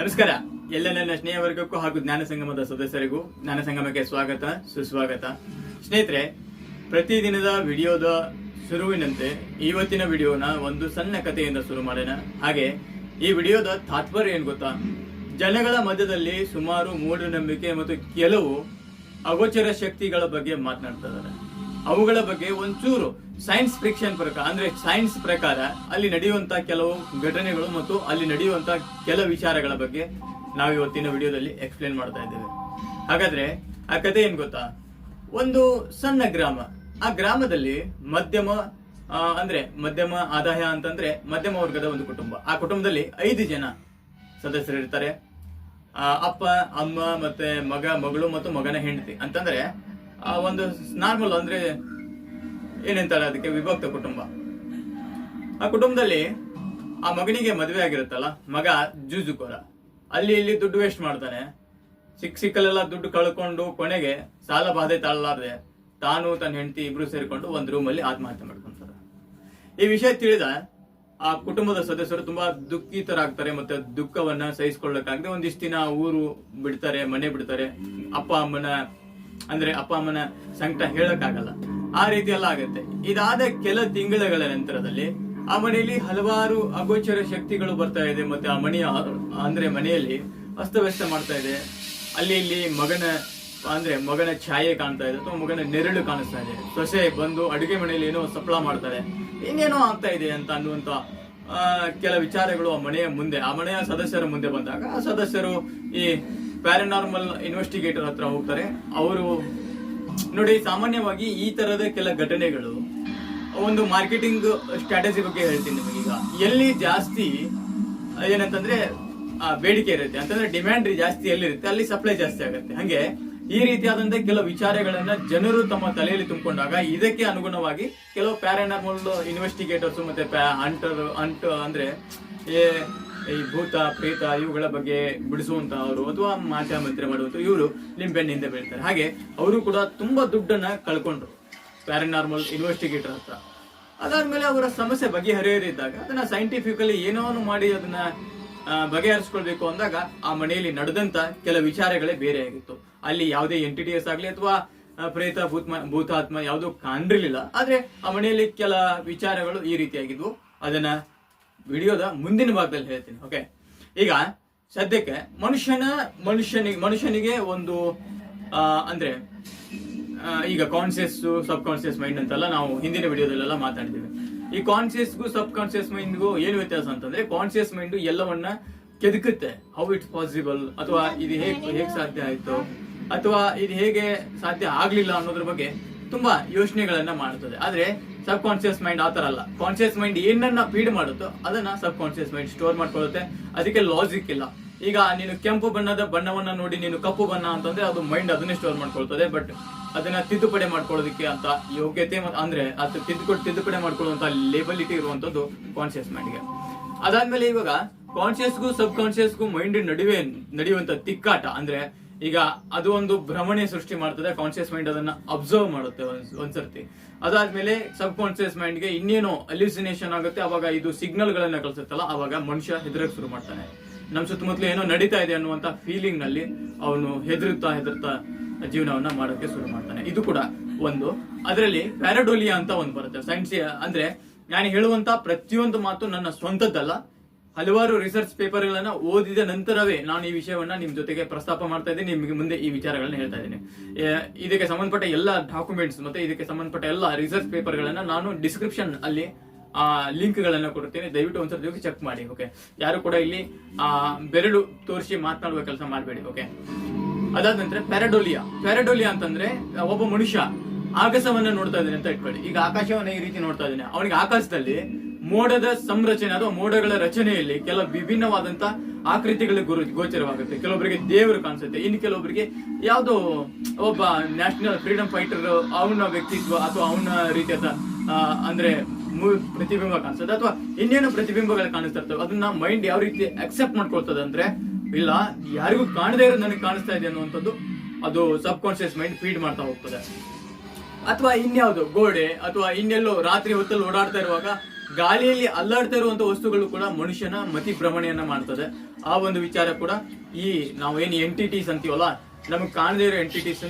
ನಮಸ್ಕಾರ. ಎಲ್ಲ ನನ್ನ ಸ್ನೇಹವರ್ಗಕ್ಕೂ ಹಾಗೂ ಜ್ಞಾನ ಸಂಗಮದ ಸದಸ್ಯರಿಗೂ ಜ್ಞಾನ ಸಂಗಮಕ್ಕೆ ಸ್ವಾಗತ, ಸುಸ್ವಾಗತ. ಸ್ನೇಹಿತರೆ ಪ್ರತಿದಿನದ ವಿಡಿಯೋದ ಶುರುವಿನಂತೆ ಇವತ್ತಿನ ವಿಡಿಯೋನ ಒಂದು ಸಣ್ಣ ಕಥೆಯಿಂದ ಶುರು ಮಾಡೋಣ. ಹಾಗೆ, ಈ ವಿಡಿಯೋದ ತಾತ್ಪರ್ಯ ಏನ್ ಗೊತ್ತಾ? ಜನಗಳ ಮಧ್ಯದಲ್ಲಿ ಸುಮಾರು ಮೂಢನಂಬಿಕೆ ಮತ್ತು ಕೆಲವು ಅಗೋಚರ ಶಕ್ತಿಗಳ ಬಗ್ಗೆ ಮಾತನಾಡ್ತಾ ಇದ್ದಾರೆ. ಅವುಗಳ ಬಗ್ಗೆ ಒಂಚೂರು ಸೈನ್ಸ್ ಫ್ರಿಕ್ಷನ್ ಪ್ರಕಾರ ಅಂದ್ರೆ ಸೈನ್ಸ್ ಪ್ರಕಾರ ಅಲ್ಲಿ ನಡೆಯುವಂತ ಕೆಲವು ಘಟನೆಗಳು ಮತ್ತು ಅಲ್ಲಿ ನಡೆಯುವಂತ ಕೆಲ ವಿಚಾರಗಳ ಬಗ್ಗೆ ನಾವು ಇವತ್ತಿನ ವಿಡಿಯೋದಲ್ಲಿ ಎಕ್ಸ್ಪ್ಲೇನ್ ಮಾಡ್ತಾ ಇದ್ದೇವೆ. ಹಾಗಾದ್ರೆ, ಆ ಕಥೆ ಏನ್ ಗೊತ್ತಾ? ಒಂದು ಸಣ್ಣ ಗ್ರಾಮ. ಆ ಗ್ರಾಮದಲ್ಲಿ ಮಧ್ಯಮ ಅಂದ್ರೆ ಮಧ್ಯಮ ಆದಾಯ ಅಂತಂದ್ರೆ ಮಧ್ಯಮ ವರ್ಗದ ಒಂದು ಕುಟುಂಬ. ಆ ಕುಟುಂಬದಲ್ಲಿ ಐದು ಜನ ಸದಸ್ಯರು ಇರ್ತಾರೆ. ಅಪ್ಪ, ಅಮ್ಮ ಮತ್ತೆ ಮಗ, ಮಗಳು ಮತ್ತು ಮಗನ ಹೆಂಡತಿ. ಅಂತಂದ್ರೆ, ಆ, ಒಂದು ನಾರ್ಮಲ್ ಅಂದ್ರೆ ಏನಂತಾರೆ ಅದಕ್ಕೆ ವಿಭಕ್ತ ಕುಟುಂಬ. ಆ ಕುಟುಂಬದಲ್ಲಿ ಆ ಮಗನಿಗೆ ಮದುವೆ ಆಗಿರುತ್ತಲ್ಲ, ಮಗ ಜೂಜುಕೋರ ಅಲ್ಲಿ ಇಲ್ಲಿ ದುಡ್ಡು ವೇಸ್ಟ್ ಮಾಡ್ತಾನೆ. ಸಿಕ್ಕ ಸಿಕ್ಕಲೆಲ್ಲ ದುಡ್ಡು ಕಳ್ಕೊಂಡು ಕೊನೆಗೆ ಸಾಲ ಬಾಧೆ ತಾಳಲಾರದೆ ತಾನು ತನ್ನ ಹೆಂಡತಿ ಇಬ್ರು ಸೇರಿಕೊಂಡು ಒಂದು ರೂಮಲ್ಲಿ ಆತ್ಮಹತ್ಯೆ ಮಾಡ್ಕೊಂತಾರೆ. ಈ ವಿಷಯ ತಿಳಿದ ಆ ಕುಟುಂಬದ ಸದಸ್ಯರು ತುಂಬಾ ದುಃಖಿತರಾಗ್ತಾರೆ ಮತ್ತೆ ದುಃಖವನ್ನ ಸಹಿಸಿಕೊಳ್ಳಕ್ಕಾಗದೆ ಒಂದಿಷ್ಟು ದಿನ ಊರು ಬಿಡ್ತಾರೆ, ಮನೆ ಬಿಡ್ತಾರೆ. ಅಪ್ಪ, ಅಮ್ಮನ ಅಂದ್ರೆ ಅಪ್ಪ ಅಮ್ಮನ ಸಂಕಟ ಹೇಳಕ್ಕಾಗಲ್ಲ. ಆ ರೀತಿ ಎಲ್ಲ ಆಗುತ್ತೆ. ಇದಾದ ಕೆಲ ತಿಂಗಳುಗಳ ನಂತರದಲ್ಲಿ ಆ ಮನೆಯಲ್ಲಿ ಹಲವಾರು ಅಗೋಚರ ಶಕ್ತಿಗಳು ಬರ್ತಾ ಇದೆ ಮತ್ತೆ ಆ ಮನೆಯ, ಅಂದ್ರೆ ಮನೆಯಲ್ಲಿ ಅಸ್ತವ್ಯಸ್ತ ಮಾಡ್ತಾ ಇದೆ. ಅಲ್ಲಿ ಇಲ್ಲಿ ಮಗನ, ಅಂದ್ರೆ ಮಗನ ಛಾಯೆ ಕಾಣ್ತಾ ಇದೆ ಅಥವಾ ಮಗನ ನೆರಳು ಕಾಣಿಸ್ತಾ ಇದೆ. ಸೊಸೆ ಬಂದು ಅಡುಗೆ ಮನೆಯಲ್ಲಿ ಏನೋ ಸಪ್ಲ ಮಾಡ್ತಾರೆ. ಇನ್ನೇನೋ ಆಗ್ತಾ ಇದೆ ಅಂತ ಅನ್ನುವಂತ ಕೆಲ ವಿಚಾರಗಳು ಆ ಮನೆಯ ಮುಂದೆ, ಆ ಮನೆಯ ಸದಸ್ಯರ ಮುಂದೆ ಬಂದಾಗ ಆ ಸದಸ್ಯರು ಈ ಪ್ಯಾರನಾರ್ಮಲ್ ಇನ್ವೆಸ್ಟಿಗೇಟರ್ ಹತ್ರ ಹೋಗ್ತಾರೆ. ಅವರು ನೋಡಿ, ಸಾಮಾನ್ಯವಾಗಿ ಈ ತರದ ಕೆಲ ಘಟನೆಗಳು, ಒಂದು ಮಾರ್ಕೆಟಿಂಗ್ ಸ್ಟ್ರಾಟಜಿ ಬಗ್ಗೆ ಹೇಳ್ತೀನಿ ನಿಮಗೀಗ ಎಲ್ಲಿ ಜಾಸ್ತಿ, ಏನಂತಂದ್ರೆ ಬೇಡಿಕೆ ಇರುತ್ತೆ. ಅಂತಂದ್ರೆ ಡಿಮ್ಯಾಂಡ್ ಜಾಸ್ತಿ ಎಲ್ಲಿರುತ್ತೆ? ಅಲ್ಲಿ ಸಪ್ಲೈ ಜಾಸ್ತಿ ಆಗುತ್ತೆ. ಹಂಗೆ, ಈ ರೀತಿಯಾದಂತಹ ಕೆಲವು ವಿಚಾರಗಳನ್ನ ಜನರು ತಮ್ಮ ತಲೆಯಲ್ಲಿ ತುಂಬಿಕೊಂಡಾಗ ಇದಕ್ಕೆ ಅನುಗುಣವಾಗಿ ಕೆಲವು ಪ್ಯಾರಾನಾರ್ಮಲ್ ಇನ್ವೆಸ್ಟಿಗೇಟರ್ಸ್ ಮತ್ತೆ ಅಂಟರ್ ಅಂಟ್ ಅಂದ್ರೆ ಈ ಭೂತ, ಪ್ರೇತ ಇವುಗಳ ಬಗ್ಗೆ ಬಿಡಿಸುವಂತಹವರು ಅಥವಾ ಮಾಟ ಮಂತ್ರ ಮಾಡುವಂತ ಇವರು ಲಿಂಬೆನ್ ಹಿಂದೆ ಬೀಳ್ತಾರೆ. ಹಾಗೆ ಅವರು ಕೂಡ ತುಂಬಾ ದುಡ್ಡನ್ನ ಕಳ್ಕೊಂಡ್ರು. ಪ್ಯಾರಾನಾರ್ಮಲ್ ಇನ್ವೆಸ್ಟಿಗೇಟರ್ ಹತ್ರ. ಅದಾದ್ಮೇಲೆ ಅವರ ಸಮಸ್ಯೆ ಬಗೆಹರಿಯದಿದ್ದಾಗ ಅದನ್ನ ಸೈಂಟಿಫಿಕಲಿ ಏನೋ ಮಾಡಿ ಅದನ್ನ ಬಗೆಹರಿಸ್ಕೊಳ್ಬೇಕು ಅಂದಾಗ ಆ ಮನೆಯಲ್ಲಿ ನಡೆದಂತ ಕೆಲ ವಿಚಾರಗಳೇ ಬೇರೆ ಆಗಿತ್ತು. ಅಲ್ಲಿ ಯಾವುದೇ ಎಂಟಿಟಿಎಸ್ ಆಗಲಿ ಅಥವಾ ಪ್ರೇತ, ಭೂತ್ಮ, ಭೂತಾತ್ಮ ಯಾವುದೂ ಕಾಣಿರ್ಲಿಲ್ಲ. ಆದ್ರೆ ಆ ಮನೆಯಲ್ಲಿ ಕೆಲ ವಿಚಾರಗಳು ಈ ರೀತಿಯಾಗಿದ್ವು. ಅದನ್ನ ವಿಡಿಯೋದ ಮುಂದಿನ ಭಾಗದಲ್ಲಿ ಹೇಳ್ತೀನಿ ಓಕೆ ಈಗ ಸದ್ಯಕ್ಕೆ ಮನುಷ್ಯನ ಮನುಷ್ಯನಿಗೆ ಮನುಷ್ಯನಿಗೆ ಒಂದು ಅಂದ್ರೆ ಈಗ ಕಾನ್ಸಿಯಸ್ ಸಬ್ ಕಾನ್ಸಿಯಸ್ ಮೈಂಡ್ ಅಂತೆಲ್ಲ ನಾವು ಹಿಂದಿನ ವಿಡಿಯೋದಲ್ಲೆಲ್ಲ ಮಾತಾಡ್ತೀವಿ ಈ ಕಾನ್ಸಿಯಸ್ಗೂ ಸಬ್ ಕಾನ್ಸಿಯಸ್ ಮೈಂಡ್ಗೂ ಏನು ವ್ಯತ್ಯಾಸ ಅಂತಂದ್ರೆ ಕಾನ್ಸಿಯಸ್ ಮೈಂಡ್ ಎಲ್ಲವನ್ನ ಕೆದಕುತ್ತೆ. ಹೌ ಇಟ್ಸ್ ಪಾಸಿಬಲ್ ಅಥವಾ ಇದು ಹೇಗೆ ಹೇಗೆ ಸಾಧ್ಯ ಆಯ್ತು? ಅಥವಾ ಇದು ಹೇಗೆ ಸಾಧ್ಯ ಆಗ್ಲಿಲ್ಲ ಅನ್ನೋದ್ರ ಬಗ್ಗೆ ತುಂಬಾ ಯೋಚನೆಗಳನ್ನ ಮಾಡುತ್ತದೆ. ಆದ್ರೆ ಸಬ್ ಕಾನ್ಶಿಯಸ್ ಮೈಂಡ್ ಆತರ ಅಲ್ಲ. ಕಾನ್ಶಿಯಸ್ ಮೈಂಡ್ ಏನನ್ನ ಫೀಡ್ ಮಾಡುತ್ತೋ ಅದನ್ನ ಸಬ್ ಕಾನ್ಶಿಯಸ್ ಮೈಂಡ್ ಸ್ಟೋರ್ ಮಾಡ್ಕೊಳ್ಳುತ್ತೆ. ಅದಕ್ಕೆ ಲಾಜಿಕ್ ಇಲ್ಲ. ಈಗ ನೀನು ಕೆಂಪು ಬಣ್ಣದ ಬಣ್ಣವನ್ನ ನೋಡಿ ನೀನು ಕಪ್ಪು ಬಣ್ಣ ಅಂತಂದ್ರೆ ಅದು ಮೈಂಡ್ ಅದನ್ನೇ ಸ್ಟೋರ್ ಮಾಡ್ಕೊಳ್ತದೆ. ಬಟ್ ಅದನ್ನ ತಿದ್ದುಪಡಿ ಮಾಡ್ಕೊಳ್ಳೋದಕ್ಕೆ ಅಂತ ಯೋಗ್ಯತೆ ಅಂದ್ರೆ ಅದು ತಿದ್ದುಕೊಟ್ಟು ತಿದ್ದುಪಡಿ ಮಾಡ್ಕೊಳ್ಳುವಂತ ಲೇಬಲಿಟಿ ಇರುವಂತದ್ದು ಕಾನ್ಶಿಯಸ್ ಮೈಂಡ್ಗೆ ಅದಾದ್ಮೇಲೆ ಇವಾಗ ಕಾನ್ಶಿಯಸ್ಗೂ ಸಬ್ ಕಾನ್ಶಿಯಸ್ಗೂ ಮೈಂಡ್ ನಡುವೆ ನಡೆಯುವಂತ ತಿಕ್ಕಾಟ ಅಂದ್ರೆ ಈಗ ಅದು ಒಂದು ಭ್ರಮಣೆ ಸೃಷ್ಟಿ ಮಾಡ್ತದೆ ಕಾನ್ಶಿಯಸ್ ಮೈಂಡ್ ಅದನ್ನ ಅಬ್ಸರ್ವ್ ಮಾಡುತ್ತೆ ಒಂದ್- ಒಂದ್ಸರ್ತಿ. ಅದಾದ್ಮೇಲೆ ಸಬ್ ಕಾನ್ಸಿಯಸ್ ಮೈಂಡ್ಗೆ ಇನ್ನೇನೋ ಅಲ್ಯೂಸಿನೇಷನ್ ಆಗುತ್ತೆ, ಅವಾಗ ಇದು ಸಿಗ್ನಲ್ ಗಳನ್ನ ಕಳಿಸುತ್ತಲ್ಲ, ಅವಾಗ ಮನುಷ್ಯ ಹೆದರಕ್ ಶುರು ಮಾಡ್ತಾನೆ. ನಮ್ ಸುತ್ತಮುತ್ತಲು ಏನೋ ನಡೀತಾ ಇದೆ ಅನ್ನುವಂತ ಫೀಲಿಂಗ್ನಲ್ಲಿ ಅವನು ಹೆದರುತ್ತಾ ಹೆದರ್ತಾ ಜೀವನವನ್ನ ಮಾಡೋಕೆ ಶುರು ಮಾಡ್ತಾನೆ. ಇದು ಕೂಡ ಒಂದು. ಅದರಲ್ಲಿ ಪ್ಯಾರಾಡೋಲಿಯಾ ಅಂತ ಒಂದು ಬರುತ್ತೆ. ಸೈನ್ಸ್ ಅಂದ್ರೆ, ನಾನು ಹೇಳುವಂತ ಪ್ರತಿಯೊಂದು ಮಾತು ನನ್ನ ಸ್ವಂತದ್ದಲ್ಲ. ಹಲವಾರು ರಿಸರ್ಚ್ ಪೇಪರ್ಗಳನ್ನ ಓದಿದ ನಂತರವೇ ನಾನು ಈ ವಿಷಯವನ್ನ ನಿಮ್ ಜೊತೆಗೆ ಪ್ರಸ್ತಾಪ ಮಾಡ್ತಾ ಇದ್ದೀನಿ, ನಿಮಗೆ ಮುಂದೆ ಈ ವಿಚಾರಗಳನ್ನ ಹೇಳ್ತಾ ಇದ್ದೀನಿ. ಇದಕ್ಕೆ ಸಂಬಂಧಪಟ್ಟ ಎಲ್ಲ ಡಾಕ್ಯುಮೆಂಟ್ಸ್ ಮತ್ತೆ ಇದಕ್ಕೆ ಸಂಬಂಧಪಟ್ಟ ಎಲ್ಲ ರಿಸರ್ಚ್ ಪೇಪರ್ಗಳನ್ನ ನಾನು ಡಿಸ್ಕ್ರಿಪ್ಷನ್ ಅಲ್ಲಿ, ಆ ಲಿಂಕ್ ಗಳನ್ನ ಕೊಡ್ತೀನಿ ದಯವಿಟ್ಟು ಒಂದ್ಸರಿ ಹೋಗಿ ಚೆಕ್ ಮಾಡಿ ಓಕೆ ಯಾರು ಕೂಡ ಇಲ್ಲಿ, ಆ, ಬೆರಳು ತೋರಿಸಿ ಮಾತನಾಡುವ ಕೆಲಸ ಮಾಡಬೇಡಿ ಓಕೆ ಅದಾದ ನಂತರ ಪ್ಯಾರಾಡೋಲಿಯಾ ಪ್ಯಾರಾಡೋಲಿಯಾ ಅಂತಂದ್ರೆ, ಒಬ್ಬ ಮನುಷ್ಯ ಆಕಾಶವನ್ನ ನೋಡ್ತಾ ಇದ್ದಾನೆ ಅಂತ ಇಟ್ಕೊಳ್ಳಿ. ಈಗ ಆಕಾಶವನ್ನ ಈ ರೀತಿ ನೋಡ್ತಾ ಇದ್ದಾನೆ. ಅವನಿಗೆ ಆಕಾಶದಲ್ಲಿ ಮೋಡದ ಸಂರಚನೆ ಅಥವಾ ಮೋಡಗಳ ರಚನೆಯಲ್ಲಿ ಕೆಲ ವಿಭಿನ್ನವಾದಂತ ಆಕೃತಿಗಳು ಗುರು ಗೋಚರವಾಗುತ್ತೆ. ಕೆಲವೊಬ್ಬರಿಗೆ ದೇವರು ಕಾಣಿಸುತ್ತೆ. ಇನ್ನು ಕೆಲವೊಬ್ಬರಿಗೆ ಯಾವುದೋ ಒಬ್ಬ ನ್ಯಾಷನಲ್ ಫ್ರೀಡಮ್ ಫೈಟರ್ ಅವನ ವ್ಯಕ್ತಿತ್ವ ಅಥವಾ ಅವನ ರೀತಿಯಾದ ಅಂದ್ರೆ ಪ್ರತಿಬಿಂಬ ಕಾಣಿಸುತ್ತೆ. ಅಥವಾ ಇನ್ನೇನು ಪ್ರತಿಬಿಂಬಗಳು ಕಾಣಿಸ್ತಾ ಇರ್ತವೆ. ಅದನ್ನ ಮೈಂಡ್ ಯಾವ ರೀತಿ ಅಕ್ಸೆಪ್ಟ್ ಮಾಡ್ಕೊಳ್ತದೆ ಅಂದ್ರೆ, ಇಲ್ಲ, ಯಾರಿಗೂ ಕಾಣದೇ ಇರೋದು ನನಗೆ ಕಾಣಿಸ್ತಾ ಇದೆ ಅನ್ನುವಂಥದ್ದು ಅದು ಸಬ್ ಕಾನ್ಶಿಯಸ್ ಮೈಂಡ್ ಫೀಡ್ ಮಾಡ್ತಾ ಹೋಗ್ತದೆ. ಅಥವಾ ಇನ್ಯಾವುದು ಗೋಡೆ ಅಥವಾ ಇನ್ನೆಲ್ಲೋ ರಾತ್ರಿ ಹೊತ್ತಲ್ಲಿ ಓಡಾಡ್ತಾ ಇರುವಾಗ ಗಾಳಿಯಲ್ಲಿ ಅಲ್ಲಾಡ್ತಾ ಇರುವಂತ ವಸ್ತುಗಳು ಕೂಡ ಮನುಷ್ಯನ ಮತಿ ಭ್ರಮಣೆಯನ್ನ ಮಾಡ್ತದೆ. ಆ ಒಂದು ವಿಚಾರ ಕೂಡ ಈ ನಾವು ಏನು ಎಂಟಿಟೀಸ್ ಅಂತೀವಲ್ಲ, ನಮಗೆ ಕಾಣದೇ ಇರೋ ಎಂಟಿಟೀಸ್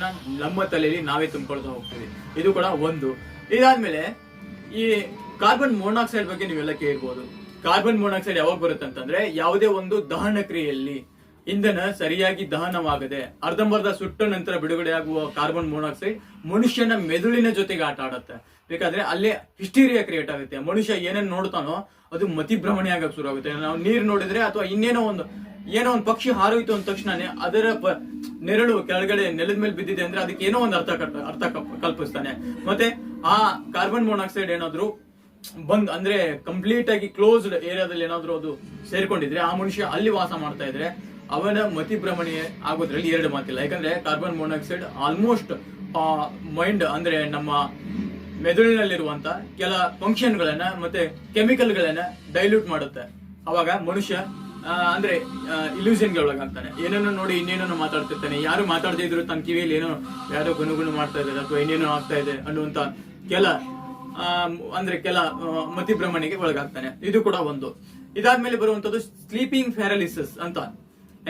ನಮ್ಮ ತಲೆಯಲ್ಲಿ ನಾವೇ ತುಂಬಿಕೊಳ್ತಾ ಹೋಗ್ತೀವಿ. ಇದು ಕೂಡ ಒಂದು. ಇದಾದ್ಮೇಲೆ ಈ ಕಾರ್ಬನ್ ಮೋನಾಕ್ಸೈಡ್ ಬಗ್ಗೆ ನೀವೆಲ್ಲ ಕೇಳ್ಬೋದು. ಕಾರ್ಬನ್ ಮೋನಾಕ್ಸೈಡ್ ಯಾವಾಗ ಬರುತ್ತೆ ಅಂತಂದ್ರೆ ಯಾವುದೇ ಒಂದು ದಹನ ಕ್ರಿಯೆಯಲ್ಲಿ ಇಂಧನ ಸರಿಯಾಗಿ ದಹನವಾಗದೆ ಅರ್ಧಂಬರ್ಧ ಸುಟ್ಟ ನಂತರ ಬಿಡುಗಡೆಯಾಗುವ ಕಾರ್ಬನ್ ಮೋನಾಕ್ಸೈಡ್ ಮನುಷ್ಯನ ಮೆದುಳಿನ ಜೊತೆಗೆ ಆಟ ಆಡುತ್ತೆ. ಬೇಕಾದ್ರೆ ಅಲ್ಲೇ ಹಿಸ್ಟೀರಿಯಾ ಕ್ರಿಯೇಟ್ ಆಗುತ್ತೆ. ಮನುಷ್ಯ ಏನೇನು ನೋಡ್ತಾನೋ ಅದು ಮತಿಭ್ರಮಣೆ ಆಗಕ್ ಶುರು ಆಗುತ್ತೆ ನಾವು ನೀರು ನೋಡಿದ್ರೆ ಅಥವಾ ಇನ್ನೇನೋ ಒಂದು, ಏನೋ ಒಂದು ಪಕ್ಷಿ ಹಾರೋಯ್ತು ಅಂದ ತಕ್ಷಣನೇ ಅದರ ನೆರಳು ಕೆಳಗಡೆ ನೆಲದ ಮೇಲೆ ಬಿದ್ದಿದೆ ಅಂದ್ರೆ ಅದಕ್ಕೆ ಏನೋ ಒಂದು ಅರ್ಥ ಅರ್ಥ ಕಲ್ಪಿಸ್ತಾನೆ. ಮತ್ತೆ ಆ ಕಾರ್ಬನ್ ಮೊನಾಕ್ಸೈಡ್ ಏನಾದ್ರು ಬಂದ್, ಅಂದ್ರೆ ಕಂಪ್ಲೀಟ್ ಆಗಿ ಕ್ಲೋಸ್ಡ್ ಏರಿಯಾದಲ್ಲಿ ಏನಾದ್ರು ಅದು ಸೇರ್ಕೊಂಡಿದ್ರೆ ಆ ಮನುಷ್ಯ ಅಲ್ಲಿ ವಾಸ ಮಾಡ್ತಾ ಇದ್ರೆ ಅವನ ಮತಿಭ್ರಮಣೆ ಆಗೋದ್ರಲ್ಲಿ ಎರಡು ಮಾತಿಲ್ಲ. ಯಾಕಂದ್ರೆ ಕಾರ್ಬನ್ ಮೋನಾಕ್ಸೈಡ್ ಆಲ್ಮೋಸ್ಟ್ ಮೈಂಡ್ ಅಂದ್ರೆ ನಮ್ಮ ಮೆದುಳಿನಲ್ಲಿರುವಂತ ಕೆಲ ಫಂಕ್ಷನ್ಗಳನ್ನ ಮತ್ತೆ ಕೆಮಿಕಲ್ಗಳನ್ನ ಡೈಲ್ಯೂಟ್ ಮಾಡುತ್ತೆ. ಅವಾಗ ಮನುಷ್ಯ ಅಂದ್ರೆ ಇಲ್ಯೂಷನ್ಗೆ ಒಳಗಾಗ್ತಾನೆ. ಏನೇನೋ ನೋಡಿ ಇನ್ನೇನೋ ಮಾತಾಡ್ತಿರ್ತಾನೆ. ಯಾರು ಮಾತಾಡದೇ ಇದ್ರು ತನ್ನ ಕಿವಿಯಲ್ಲಿ ಏನೋ ಯಾರೋ ಗುಣಗುಣ ಮಾಡ್ತಾ ಇದ್ದಾರೆ ಅಥವಾ ಇನ್ನೇನೋ ಆಗ್ತಾ ಇದೆ ಅನ್ನುವಂತ ಕೆಲ ಅಂದ್ರೆ ಕೆಲ ಮತಿಭ್ರಮಣೆಗೆ ಒಳಗಾಗ್ತಾನೆ. ಇದು ಕೂಡ ಒಂದು. ಇದಾದ್ಮೇಲೆ ಬರುವಂತದ್ದು ಸ್ಲೀಪಿಂಗ್ ಪ್ಯಾರಲಿಸಿಸ್ ಅಂತ.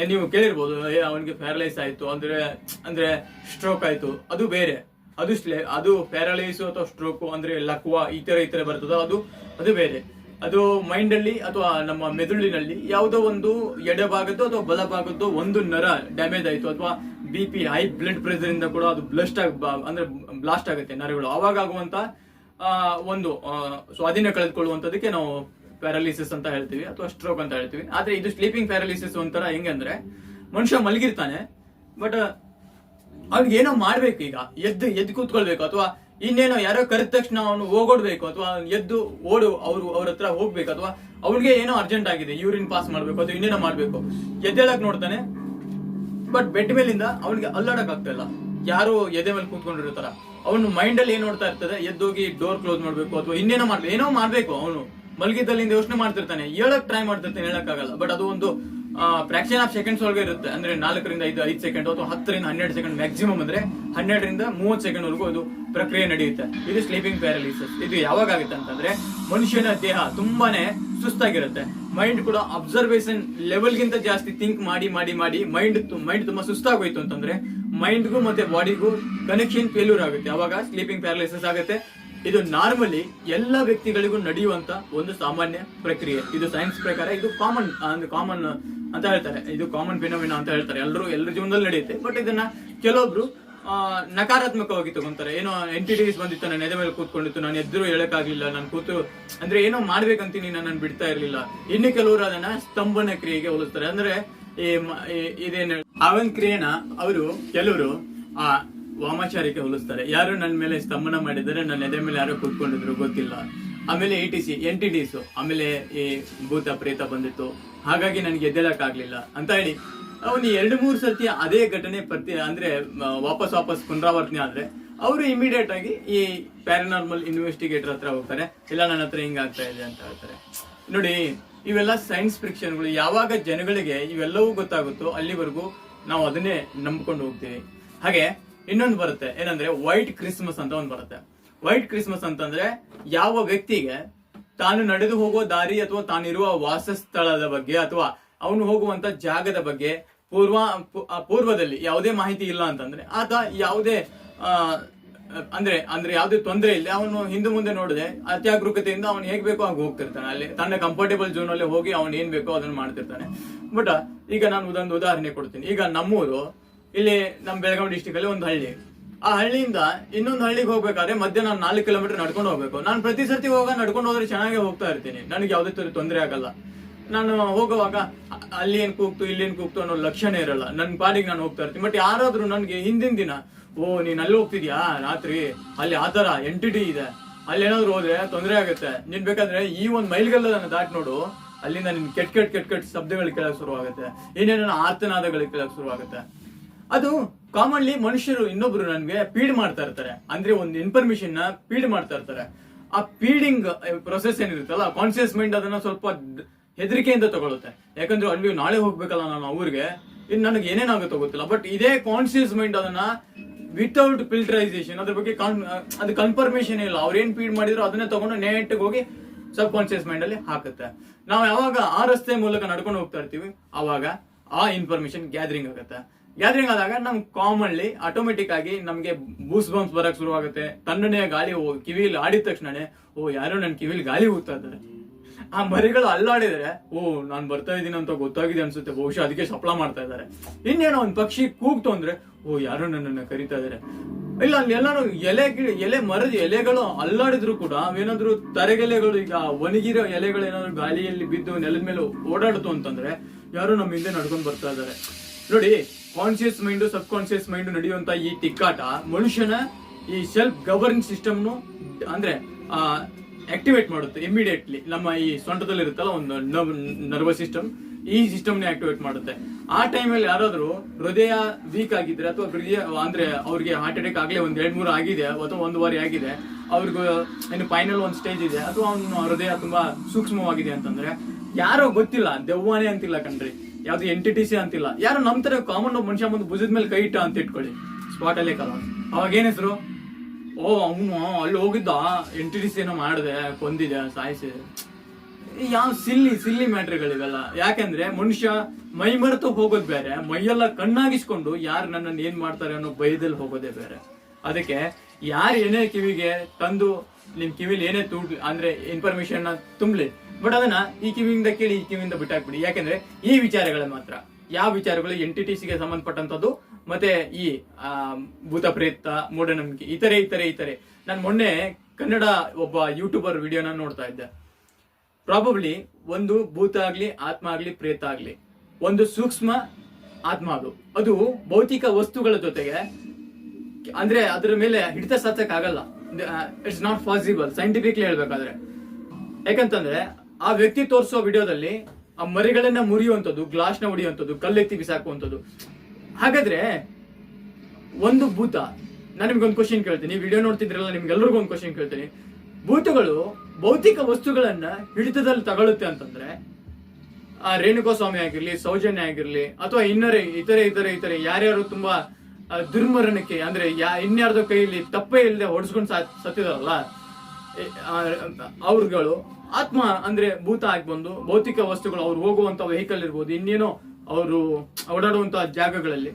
ನೀವು ಕೇಳಿರ್ಬೋದು ಅವನಿಗೆ ಪ್ಯಾರಲೈಸ್ ಆಯ್ತು, ಅಂದ್ರೆ ಅಂದ್ರೆ ಸ್ಟ್ರೋಕ್ ಆಯ್ತು. ಅದು ಬೇರೆ. ಅದು ಸ್ಲೇ, ಅದು ಪ್ಯಾರಲೈಸು ಅಥವಾ ಸ್ಟ್ರೋಕು ಅಂದ್ರೆ ಲಕ್ವಾ ಈ ತರ ಈ ತರ ಬರ್ತದೋ ಅದು ಅದು ಬೇರೆ. ಅದು ಮೈಂಡ್ ಅಲ್ಲಿ ಅಥವಾ ನಮ್ಮ ಮೆದುಳಿನಲ್ಲಿ ಯಾವುದೋ ಒಂದು ಎಡಭಾಗದ್ದು ಅಥವಾ ಬಲಭಾಗದ್ದು ಒಂದು ನರ ಡ್ಯಾಮೇಜ್ ಆಯ್ತು ಅಥವಾ B P high blood pressure ಇಂದ ಕೂಡ ಅದು ಬ್ಲಸ್ಟ್ ಆಗ ಅಂದ್ರೆ ಬ್ಲಾಸ್ಟ್ ಆಗುತ್ತೆ ನರಗಳು. ಅವಾಗ ಆಗುವಂತ ಒಂದು ಸ್ವಾಧೀನ ಕಳೆದುಕೊಳ್ಳುವಂತದಕ್ಕೆ ನಾವು ಪ್ಯಾರಾಲಿಸಿಸ್ ಅಂತ ಹೇಳ್ತೀವಿ ಅಥವಾ ಸ್ಟ್ರೋಕ್ ಅಂತ ಹೇಳ್ತೀವಿ. ಆದ್ರೆ ಇದು ಸ್ಲೀಪಿಂಗ್ ಪ್ಯಾರಾಲಿಸಿಸ್ ಒಂಥರ ಹೆಂಗಂದ್ರೆ ಮನುಷ್ಯ ಮಲಗಿರ್ತಾನೆ ಬಟ್ ಅವ್ನಿಗೆ ಏನೋ ಮಾಡ್ಬೇಕು ಈಗ. ಎದ್ದು ಎದ್ದು ಕೂತ್ಕೊಳ್ಬೇಕು ಅಥವಾ ಇನ್ನೇನೋ ಯಾರೋ ಕರೆದ ತಕ್ಷಣ ಅವನು ಹೋಗೋಡ್ಬೇಕು ಅಥವಾ ಎದ್ದು ಓಡು, ಅವರು ಅವ್ರ ಹತ್ರ ಹೋಗ್ಬೇಕು ಅಥವಾ ಅವ್ನಿಗೆ ಏನೋ ಅರ್ಜೆಂಟ್ ಆಗಿದೆ ಯೂರಿನ್ ಪಾಸ್ ಮಾಡ್ಬೇಕು ಅಥವಾ ಇನ್ನೇನೋ ಮಾಡ್ಬೇಕು. ಎದ್ದೇಳಕ್ ನೋಡ್ತಾನೆ. ಬಟ್ ಬೆಡ್ ಮೇಲಿಂದ ಅವನಿಗೆ ಅಲ್ಲಾಡಕ್ ಆಗ್ತಾ ಇಲ್ಲ ಯಾರು ಎದೆ ಮೇಲೆ ಕೂತ್ಕೊಂಡಿರ್ತಾರ. ಅವನು ಮೈಂಡ್ ಅಲ್ಲಿ ಏನ್ ನೋಡ್ತಾ ಇರ್ತದೆ? ಎದ್ದೋಗಿ ಡೋರ್ ಕ್ಲೋಸ್ ಮಾಡ್ಬೇಕು ಅಥವಾ ಇನ್ನೇನೋ ಮಾಡ್ಬೇಕು, ಏನೋ ಮಾಡ್ಬೇಕು ಅವನು. ಮಲಗಿದ್ದಲ್ಲಿಂದ ಯೋಚನೆ ಮಾಡ್ತಿರ್ತಾನೆ. ಹೇಳಕ್ ಟ್ರೈ ಮಾಡ್ತಿರ್ತಾನೆ ಹೇಳಕ್ ಆಗಲ್ಲ ಬಟ್ ಅದು ಒಂದು ಫ್ರಾಕ್ಷನ್ ಆಫ್ ಸೆಕೆಂಡ್ಸ್ ಒಳಗೆ ಇರುತ್ತೆ. ಅಂದ್ರೆ ನಾಲ್ಕರಿಂದ ಐದು ಐದು ಸೆಕೆಂಡ್ ಅಥವಾ ಹತ್ತರಿಂದ ಹನ್ನೆರಡು ಸೆಕೆಂಡ್ ಮ್ಯಾಕ್ಸಿಮಮ್ ಅಂದ್ರೆ ಹನ್ನೆರಡರಿಂದ ಮೂವತ್ತು ಸೆಕೆಂಡ್ ವರೆಗೂ ಅದು ಪ್ರಕ್ರಿಯೆ ನಡೆಯುತ್ತೆ. ಇದು ಸ್ಲೀಪಿಂಗ್ ಪ್ಯಾರಾಲಿಸಿಸ್ ಇದು ಯಾವಾಗ ಆಗುತ್ತೆ ಅಂತಂದ್ರೆ ಮನುಷ್ಯನ ದೇಹ ತುಂಬಾನೇ ಸುಸ್ತಾಗಿರುತ್ತೆ. ಮೈಂಡ್ ಕೂಡ ಅಬ್ಸರ್ವೇಷನ್ ಲೆವೆಲ್ಗಿಂತ ಜಾಸ್ತಿ ಥಿಂಕ್ ಮಾಡಿ ಮಾಡಿ ಮಾಡಿ ಮೈಂಡ್ ಮೈಂಡ್ ತುಂಬಾ ಸುಸ್ತಾಗೋಯ್ತು ಅಂತಂದ್ರೆ ಮೈಂಡ್ಗೂ ಮತ್ತೆ ಬಾಡಿಗೂ ಕನೆಕ್ಷನ್ ಫೇಲ್ಯೂರ್ ಆಗುತ್ತೆ. ಅವಾಗ ಸ್ಲೀಪಿಂಗ್ ಪ್ಯಾರಾಲಿಸಿಸ್ ಆಗುತ್ತೆ. ಇದು ನಾರ್ಮಲಿ ಎಲ್ಲ ವ್ಯಕ್ತಿಗಳಿಗೂ ನಡೆಯುವಂತ ಒಂದು ಸಾಮಾನ್ಯ ಪ್ರಕ್ರಿಯೆ. ಇದು ಸೈನ್ಸ್ ಪ್ರಕಾರ ಇದು ಕಾಮನ್ ಕಾಮನ್ ಅಂತ ಹೇಳ್ತಾರೆ. ಇದು ಕಾಮನ್ ಫಿನೋಮಿನ ಅಂತ ಹೇಳ್ತಾರೆ. ಎಲ್ಲರೂ ಎಲ್ಲರ ಜೀವನದಲ್ಲಿ ನಡೆಯುತ್ತೆ. ಬಟ್ ಇದನ್ನ ಕೆಲವೊಬ್ರು ನಕಾರಾತ್ಮಕವಾಗಿ ತಗೊಂತಾರೆ. ಏನೋ ಎಂಟಿಟೀಸ್ ಬಂದಿತ್ತು ನನ್ನ ಎದೆ ಮೇಲೆ ಕೂತ್ಕೊಂಡಿತ್ತು, ನಾನು ಎದ್ರು ಹೇಳಕ್ಕಾಗ್ಲಿಲ್ಲ, ನಾನು ಕೂತು, ಅಂದ್ರೆ ಏನೋ ಮಾಡ್ಬೇಕಂತೀನಿ, ನನ್ನನ್ನು ಬಿಡ್ತಾ ಇರ್ಲಿಲ್ಲ. ಇನ್ನು ಕೆಲವರು ಅದನ್ನ ಸ್ತಂಭನ ಕ್ರಿಯೆಗೆ ಹೋಲಿಸ್ತಾರೆ. ಅಂದ್ರೆ ಇದೇನು, ಅವನ್ ಕ್ರಿಯೆನ ಅವರು ಕೆಲವರು, ಆ ವಾಮಾಚಾರಕ್ಕೆ ಹೋಲಿಸ್ತಾರೆ. ಯಾರು ನನ್ನ ಮೇಲೆ ಸ್ತಂಭನ ಮಾಡಿದರೆ ನನ್ನ ಎದೆ ಮೇಲೆ ಯಾರೋ ಕೂತ್ಕೊಂಡಿದ್ರು, ಗೊತ್ತಿಲ್ಲ. ಆಮೇಲೆ A T C N T ಡಿಸು ಆಮೇಲೆ ಈ ಭೂತ ಪ್ರೇತ ಬಂದಿತ್ತು. ಹಾಗಾಗಿ ನನಗೆ ಎದ್ದೇಳಕ್ಕಾಗ್ಲಿಲ್ಲ. ಅಂತ ಹೇಳಿ, ಅವನು ಎರಡು ಮೂರು ಸರ್ತಿ ಅದೇ ಘಟನೆ ಪ್ರತಿ ಅಂದ್ರೆ ವಾಪಸ್ ವಾಪಸ್ ಪುನರಾವರ್ತನೆ ಆದ್ರೆ, ಅವರು ಇಮಿಡಿಯೇಟ್ ಆಗಿ ಈ ಪ್ಯಾರನಾರ್ಮಲ್ ಇನ್ವೆಸ್ಟಿಗೇಟರ್ ಹತ್ರ ಹೋಗ್ತಾರೆ. ಇಲ್ಲ, ನನ್ನ ಹತ್ರ ಹಿಂಗಾಗ್ತಾ ಇದೆ ಅಂತ ಹೇಳ್ತಾರೆ. ನೋಡಿ, ಇವೆಲ್ಲ ಸೈನ್ಸ್ ಫ್ರಿಕ್ಷನ್ಗಳು ಯಾವಾಗ ಜನಗಳಿಗೆ ಇವೆಲ್ಲವೂ ಗೊತ್ತಾಗುತ್ತೋ ಅಲ್ಲಿವರೆಗೂ ನಾವು ಅದನ್ನೇ ನಂಬ್ಕೊಂಡು ಹೋಗ್ತೀವಿ. ಹಾಗೆ ಇನ್ನೊಂದು ಬರುತ್ತೆ, ಏನಂದ್ರೆ ವೈಟ್ ಕ್ರಿಸ್ಮಸ್ ಅಂತ ಒಂದು ಬರುತ್ತೆ. ವೈಟ್ ಕ್ರಿಸ್ಮಸ್ ಅಂತಂದ್ರೆ ಯಾವ ವ್ಯಕ್ತಿಗೆ ತಾನು ನಡೆದು ಹೋಗುವ ದಾರಿ ಅಥವಾ ತಾನಿರುವ ವಾಸಸ್ಥಳದ ಬಗ್ಗೆ ಅಥವಾ ಅವನು ಹೋಗುವಂತ ಜಾಗದ ಬಗ್ಗೆ ಪೂರ್ವ ಪೂರ್ವದಲ್ಲಿ ಯಾವುದೇ ಮಾಹಿತಿ ಇಲ್ಲ ಅಂತಂದ್ರೆ, ಆತ ಯಾವುದೇ ಅಂದ್ರೆ ಅಂದ್ರೆ ಯಾವುದೇ ತೊಂದರೆ ಇಲ್ಲ ಅವನು ಹಿಂದೆ ಮುಂದೆ ನೋಡದೆ ಅತ್ಯಾಗೃಕತೆಯಿಂದ ಅವನು ಹೇಗ್ ಬೇಕೋ ಹಾಗೆ ಹೋಗ್ತಿರ್ತಾನೆ. ಅಲ್ಲಿ ತನ್ನ ಕಂಫರ್ಟೇಬಲ್ ಝೋನ್ ಅಲ್ಲಿ ಹೋಗಿ ಅವನು ಏನ್ ಬೇಕೋ ಅದನ್ನ ಮಾಡ್ತಿರ್ತಾನೆ. ಬಟ್, ಈಗ ನಾನು ಒಂದು ಉದಾಹರಣೆ ಕೊಡ್ತೀನಿ. ಈಗ ನಮ್ಮೂರು, ಇಲ್ಲಿ ನಮ್ಮ ಬೆಳಗಾವಿ ಡಿಸ್ಟಿಕ್ ಅಲ್ಲಿ ಒಂದು ಹಳ್ಳಿ. ಆ ಹಳ್ಳಿಯಿಂದ ಇನ್ನೊಂದು ಹಳ್ಳಿಗೆ ಹೋಗ್ಬೇಕಾದ್ರೆ ಮಧ್ಯ ನಾನು ನಾಲ್ಕು ಕಿಲೋಮೀಟರ್ ನಡ್ಕೊಂಡು ಹೋಗ್ಬೇಕು. ನಾನು ಪ್ರತಿ ಸರ್ತಿ ಹೋಗ, ನಡ್ಕೊಂಡು ಹೋದ್ರೆ ಚೆನ್ನಾಗೇ ಹೋಗ್ತಾ ಇರ್ತೀನಿ. ನನಗೆ ಯಾವುದೇ ತರ ತೊಂದರೆ ಆಗಲ್ಲ. ನಾನು ಹೋಗುವಾಗ ಅಲ್ಲಿ ಏನ್ ಕೂಗ್ತು, ಇಲ್ಲಿ ಏನ್ ಕೂಗ್ತು ಅನ್ನೋ ಲಕ್ಷಣ ಇರಲ್ಲ. ನನ್ನ ಪಾಡಿಗೆ ನಾನು ಹೋಗ್ತಾ ಇರ್ತೀನಿ. ಬಟ್ ಯಾರಾದ್ರೂ ನನಗೆ ಹಿಂದಿನ ದಿನ, ಓ, ನೀನ್ ಅಲ್ಲಿ ಹೋಗ್ತಿದ್ಯಾ? ರಾತ್ರಿ? ಅಲ್ಲಿ ಆತರ ಎಂಟಿಟಿ ಇದೆ. ಅಲ್ಲಿ ಏನಾದ್ರು ಹೋದ್ರೆ ತೊಂದರೆ ಆಗುತ್ತೆ. ನೀನ್ ಬೇಕಾದ್ರೆ ಈ ಒಂದ್ ಮೈಲ್ಗಲ್ಲದನ್ನ ದಾಟ್ ನೋಡು. ಅಲ್ಲಿಂದ ನಿನ್ ಕೆಟ್ಟ ಕೆಟ್ಟ ಕೆಟ್ಟ ಕೆಟ್ ಶಬ್ದಗಳು ಕೇಳಕ್ ಶುರು ಆಗುತ್ತೆ ಏನೇನೋ ಆರ್ತನಾದಗಳು ಕೇಳಕ್ ಶುರು ಆಗುತ್ತೆ ಅದು ಕಾಮನ್ಲಿ ಮನುಷ್ಯರು ಇನ್ನೊಬ್ರು ನನ್ಗೆ ಫೀಡ್ ಮಾಡ್ತಾ ಇರ್ತಾರೆ. ಅಂದ್ರೆ ಒಂದು ಇನ್ಫಾರ್ಮೇಶನ್ನ ಫೀಡ್ ಮಾಡ್ತಾ ಇರ್ತಾರೆ. ಆ ಫೀಡಿಂಗ್ ಪ್ರೊಸೆಸ್ ಏನಿರುತ್ತಲ್ಲ ಕಾನ್ಸಿಯಸ್ ಮೈಂಡ್ ಅದನ್ನ ಸ್ವಲ್ಪ ಹೆದರಿಕೆಯಿಂದ ತಗೊಳುತ್ತೆ. ಯಾಕಂದ್ರೆ ಅಲ್ಲಿ ನಾಳೆ ಹೋಗ್ಬೇಕಲ್ಲ ನಾನು ಅವ್ರಿಗೆ ಇನ್ನು ನನಗೆ ಏನೇನಾಗುತ್ತೋ ಗೊತ್ತಿಲ್ಲ. ಬಟ್ ಇದೇ ಕಾನ್ಸಿಯಸ್ ಮೈಂಡ್ ಅದನ್ನ ವಿತೌಟ್ ಫಿಲ್ಟರೈಸೇಷನ್ ಅದ್ರ ಬಗ್ಗೆ ಅದು ಕನ್ಫರ್ಮೇಶನ್ ಇಲ್ಲ. ಅವ್ರೇನ್ ಫೀಡ್ ಮಾಡಿದ್ರು ಅದನ್ನೇ ತಗೊಂಡು ನೇಟಿಗೆ ಹೋಗಿ ಸಬ್ ಕಾನ್ಸಿಯಸ್ ಮೈಂಡ್ ಅಲ್ಲಿ ಹಾಕುತ್ತೆ. ನಾವು ಯಾವಾಗ ಆ ರಸ್ತೆ ಮೂಲಕ ನಡ್ಕೊಂಡು ಹೋಗ್ತಾ ಇರ್ತೀವಿ, ಅವಾಗ ಆ ಇನ್ಫಾರ್ಮೇಶನ್ ಗ್ಯಾದರಿಂಗ್ ಆಗುತ್ತೆ. ಗ್ಯಾದರಿಂಗ್ ಆದಾಗ ನಮ್ ಕಾಮನ್ಲಿ ಆಟೋಮೆಟಿಕ್ ಆಗಿ ನಮ್ಗೆ ಬೂಸ್ ಬಂಪ್ಸ್ ಬರಕ್ ಶುರುವಾಗುತ್ತೆ ತಣ್ಣನೆಯ ಗಾಳಿ ಕಿವಿಲಿ ಆಡಿದ ತಕ್ಷಣನೇ, ಓ, ಯಾರೋ ನನ್ ಕಿವಿಲಿ ಗಾಳಿ ಹೋಗ್ತಾ ಇದ್ದಾರೆ. ಆ ಮರಿಗಳು ಅಲ್ಲಾಡಿದ್ರೆ, ಓ, ನಾನ್ ಬರ್ತಾ ಇದ್ದೀನಿ ಅಂತ ಗೊತ್ತಾಗಿದೆ ಅನ್ಸುತ್ತೆ. ಬಹುಶಃ ಅದಕ್ಕೆ ಸಪ್ಲ ಮಾಡ್ತಾ ಇದ್ದಾರೆ. ಇನ್ನೇನೋ ಒಂದ್ ಪಕ್ಷಿ ಕೂಗ್ತು ಅಂದ್ರೆ ಓ, ಯಾರೋ ನನ್ನನ್ನು ಕರಿತಾ ಇದಾರೆ ಇಲ್ಲ, ಅಲ್ಲಿ ಎಲ್ಲಾನು ಎಲೆ ಎಲೆ ಮರದ ಎಲೆಗಳು ಅಲ್ಲಾಡಿದ್ರು ಕೂಡ ಅವೇನಾದ್ರು ತರೆಗೆಲೆಗಳು, ಈಗ ಒಣಗಿರೋ ಎಲೆಗಳು ಏನಾದ್ರು ಗಾಳಿಯಲ್ಲಿ ಬಿದ್ದು ನೆಲದ ಮೇಲೆ ಓಡಾಡ್ತು ಅಂತಂದ್ರೆ, ಯಾರು ನಮ್ಮ ಹಿಂದೆ ನಡ್ಕೊಂಡ್ ಬರ್ತಾ ಇದಾರೆ ನೋಡಿ conscious mind subconscious mind ನಡೆಯುವಂತ ಈ ತಿಕ್ಕಾಟ, ಮನುಷ್ಯನ ಈ ಸೆಲ್ಫ್ ಗವರ್ನಿಂಗ್ ಸಿಸ್ಟಮ್ನು ಅಂದ್ರೆ ಆಕ್ಟಿವೇಟ್ ಮಾಡುತ್ತೆ ಇಮಿಡಿಯೇಟ್ಲಿ ನಮ್ಮ ಈ ಸೊಂಟದಲ್ಲಿ ಇರುತ್ತಲ್ಲ, ಒಂದು ನರ್ವಸ್ ಸಿಸ್ಟಮ್ ಈ ಸಿಸ್ಟಮ್ ನೇ ಆಕ್ಟಿವೇಟ್ ಮಾಡುತ್ತೆ. ಆ ಟೈಮಲ್ಲಿ ಯಾರಾದರೂ ಹೃದಯ ವೀಕ್ ಆಗಿದ್ರೆ, ಅಥವಾ ಹೃದಯ, ಅಂದ್ರೆ, ಅವ್ರಿಗೆ ಹಾರ್ಟ್ ಅಟ್ಯಾಕ್ ಆಗಲೇ ಒಂದು ಎರಡು ಮೂರು ಆಗಿದೆ, ಅಥವಾ ಒಂದು ವಾರಿ ಆಗಿದೆ, ಅವ್ರಿಗೂ ಏನು ಫೈನಲ್ ಒಂದು ಸ್ಟೇಜ್ ಇದೆ, ಅಥವಾ ಅವ್ನ ಹೃದಯ ತುಂಬಾ ಸೂಕ್ಷ್ಮವಾಗಿದೆ ಅಂತಂದ್ರೆ, ಯಾರೋ ಗೊತ್ತಿಲ್ಲ, ದೆವ್ವಾನೆ ಅಂತಿಲ್ಲ ಕಣ್ರಿ. ಯಾವ್ದು ಸಿ ಅಂತಿಲ್ಲ. ಯಾರು ನಮ್ ತರ ಕಾಮನ್ ಮನುಷ್ಯ ಮುಂದೆ ಭುಜದ ಮೇಲೆ ಕೈ ಇಟ್ಟ ಅಂತ ಇಟ್ಕೊಳ್ಳಿ. ಸ್ಪಾಟ್ ಅಲ್ಲೇ ಕಲ. ಅವಾಗ ಏನ್ ಹೆಸರು? ಓ, ಅವನು ಅಲ್ಲಿ ಹೋಗಿದ್ದ. ಎನ್ ಟಿ ಟಿ ಸಿ ಏನೋ ಮಾಡಿದೆ, ಕೊಂದಿದೆ, ಸಾಯಿಸಿದೆ. ಯಾವ ಸಿಲ್ಲಿ ಸಿಲ್ಲಿ ಮ್ಯಾಟ್ರಿಗಳಿವೆಲ್ಲ ಯಾಕಂದ್ರೆ ಮನುಷ್ಯ ಮೈ ಮರೆತು ಹೋಗೋದ್ ಬೇರೆ, ಮೈಯೆಲ್ಲ ಕಣ್ಣಾಗಿಸ್ಕೊಂಡು ಯಾರು ನನ್ನನ್ನು ಏನ್ ಮಾಡ್ತಾರೆ ಅನ್ನೋ ಭಯದಲ್ಲಿ ಹೋಗೋದೇ ಬೇರೆ. ಅದಕ್ಕೆ ಯಾರು ಏನೇ ಕಿವಿಗೆ ತಂದು ನಿಮ್ ಕಿವಿಲಿ ಏನೇ ತೂಡ್ ಅಂದ್ರೆ ಇನ್ಫಾರ್ಮೇಶನ್ ತುಂಬ್ಲಿ ಬಟ್ ಅದನ್ನ ಈ ಕಿವಿಯಿಂದ ಕೇಳಿ ಈ ಕಿವಿಯಿಂದ ಬಿಟ್ಟಾಕ್ಬಿಡಿ. ಯಾಕಂದ್ರೆ ಈ ವಿಚಾರಗಳ ಮಾತ್ರ. ಯಾವ ವಿಚಾರಗಳು ಎನ್ ಟಿ ಟಿ ಸಿಗೆ ಸಂಬಂಧಪಟ್ಟಂತದ್ದು ಮತ್ತೆ ಈ ಭೂತ ಪ್ರೇತ, ಮೂಢನಂಬಿಕೆ ಇತರೆ ಇತರೆ ಇತರೆ ನಾನು ಮೊನ್ನೆ ಕನ್ನಡ ಒಬ್ಬ ಯೂಟ್ಯೂಬರ್ ವಿಡಿಯೋನ ನೋಡ್ತಾ ಇದ್ದೆ. ಪ್ರಾಬಬ್ಲಿ ಒಂದು ಭೂತ ಆಗ್ಲಿ, ಆತ್ಮ ಆಗ್ಲಿ, ಪ್ರೇತ ಆಗ್ಲಿ, ಒಂದು ಸೂಕ್ಷ್ಮ ಆತ್ಮ ಅದು. ಅದು ಭೌತಿಕ ವಸ್ತುಗಳ ಜೊತೆಗೆ, ಅಂದ್ರೆ ಅದರ ಮೇಲೆ ಹಿಡಿತ ಸಾಧಕ್ ಆಗಲ್ಲ ಇಟ್ಸ್ ನಾಟ್ ಪಾಸಿಬಲ್ ಸೈಂಟಿಫಿಕ್ಲಿ ಹೇಳ್ಬೇಕಾದ್ರೆ. ಯಾಕಂತಂದ್ರೆ ಆ ವ್ಯಕ್ತಿ ತೋರಿಸೋ ವಿಡಿಯೋದಲ್ಲಿ ಆ ಮರಿಗಳನ್ನ ಮುರಿಯುವಂಥದ್ದು, ಗ್ಲಾಸ್ನ ಹೊಡಿಯುವಂಥದ್ದು, ಕಲ್ಲೆತ್ತಿ ಬಿಸಾಕುವಂಥದ್ದು. ಹಾಗಾದ್ರೆ ಒಂದು ಭೂತ, ನಾನು ನಿಮ್ಗೊಂದು ಕ್ವಶನ್ ಕೇಳ್ತೀನಿ. ವಿಡಿಯೋ ನೋಡ್ತಿದ್ರಲ್ಲ, ನಿಮ್ಗೆಲ್ರಿಗೂ ಒಂದು ಕ್ವಶನ್ ಕೇಳ್ತೀನಿ. ಭೂತಗಳು ಭೌತಿಕ ವಸ್ತುಗಳನ್ನ ಹಿಡಿತದಲ್ಲಿ ತಗೊಳುತ್ತೆ ಅಂತಂದ್ರೆ, ಆ ರೇಣುಕಾ ಸ್ವಾಮಿ ಆಗಿರ್ಲಿ, ಸೌಜನ್ಯ ಆಗಿರ್ಲಿ, ಅಥವಾ ಇನ್ನರೆ, ಇತರೆ ಇತರೆ ಇತರೆ, ಯಾರ್ಯಾರು ತುಂಬಾ ದುರ್ಮರಣಕ್ಕೆ, ಅಂದ್ರೆ ಯಾ, ಇನ್ಯಾರ್ದೋ ಕೈಯಲ್ಲಿ ತಪ್ಪೇ ಇಲ್ಲದೆ ಹೊಡ್ಸ್ಕೊಂಡು ಸತ್, ಸತ್ತಿದಾರಲ್ಲ ಅವ್ರುಗಳು ಆತ್ಮ ಅಂದ್ರೆ ಭೂತ ಆಗಿ ಬಂದು ಭೌತಿಕ ವಸ್ತುಗಳು ಅವ್ರು ಹೋಗುವಂತ ವೆಹಿಕಲ್ ಇರ್ಬೋದು, ಇನ್ನೇನೋ ಅವರು ಓಡಾಡುವಂತ ಜಾಗಗಳಲ್ಲಿ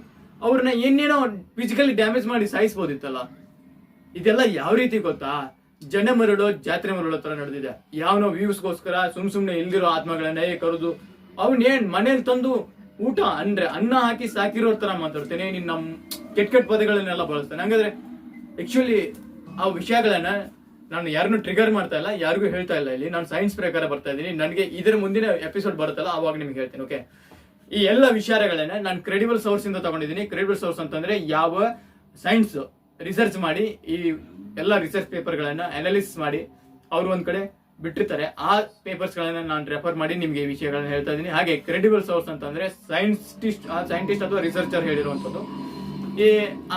ಅವ್ರನ್ನ ಏನೇನೋ ಫಿಸಿಕಲಿ ಡ್ಯಾಮೇಜ್ ಮಾಡಿ ಸಾಯಿಸ್ಬೋದಿತ್ತಲ್ಲ. ಇದೆಲ್ಲ ಯಾವ ರೀತಿ ಗೊತ್ತಾ? ಜನ ಮರಳೋ ಜಾತ್ರೆ ಮರಳೋ ತರ ನಡೆದಿದೆ. ಯಾವನೋ ವ್ಯೂಸ್ಗೋಸ್ಕರ ಸುಮ್ ಸುಮ್ನೆ ಇಲ್ದಿರೋ ಆತ್ಮಗಳನ್ನ ಕರೆದು ಅವನೇನ್ ಮನೇಲಿ ತಂದು ಊಟ ಅಂದ್ರೆ ಅನ್ನ ಹಾಕಿ ಸಾಕಿರೋ ತರ ಮಾತಾಡ್ತೇನೆ ನಿನ್ನ ಕೆಟ್ಟ ಕೆಟ್ಟ ಪದಗಳನ್ನೆಲ್ಲ ಬಳಸ್ತಾನೆ. ಹಂಗಾದ್ರೆ ಆಕ್ಚುಲಿ ಆ ವಿಷಯಗಳನ್ನ ನಾನು ಯಾರನ್ನು ಟ್ರಿಗರ್ ಮಾಡ್ತಾ ಇಲ್ಲ, ಯಾರಿಗೂ ಹೇಳ್ತಾ ಇಲ್ಲ ಇಲ್ಲಿ. ನಾನು ಸೈನ್ಸ್ ಪ್ರಕಾರ ಬರ್ತಾ ಇದ್ದೀನಿ. ನನಗೆ ಇದರ ಮುಂದಿನ ಎಪಿಸೋಡ್ ಬರುತ್ತಲ್ಲ, ಅವಾಗ ನಿಮ್ಗೆ ಹೇಳ್ತೀನಿ ಓಕೆ ಈ ಎಲ್ಲ ವಿಚಾರಗಳನ್ನ ನಾನು ಕ್ರೆಡಿಬಲ್ ಸೋರ್ಸ್ ಇಂದ ತಗೊಂಡಿದ್ದೀನಿ. ಕ್ರೆಡಿಬಲ್ ಸೋರ್ಸ್ ಅಂತಂದ್ರೆ ಯಾವ ಸೈನ್ಸ್ ರಿಸರ್ಚ್ ಮಾಡಿ, ಈ ಎಲ್ಲ ರಿಸರ್ಚ್ ಪೇಪರ್ ಗಳನ್ನ ಅನಾಲಿಸ್ ಮಾಡಿ, ಅವರು ಒಂದ್ ಕಡೆ ಬಿಟ್ಟಿರ್ತಾರೆ. ಆ ಪೇಪರ್ಸ್ ಗಳನ್ನ ನಾನು ರೆಫರ್ ಮಾಡಿ ನಿಮ್ಗೆ ಈ ವಿಷಯಗಳನ್ನ ಹೇಳ್ತಾ ಇದ್ದೀನಿ. ಹಾಗೆ ಕ್ರೆಡಿಬಲ್ ಸೋರ್ಸ್ ಅಂತಂದ್ರೆ ಸೈನ್ಟಿಸ್ಟ್ ಸೈಂಟಿಸ್ಟ್ ಅಥವಾ ರಿಸರ್ಚರ್ ಹೇಳಿರುವಂತದ್ದು ಈ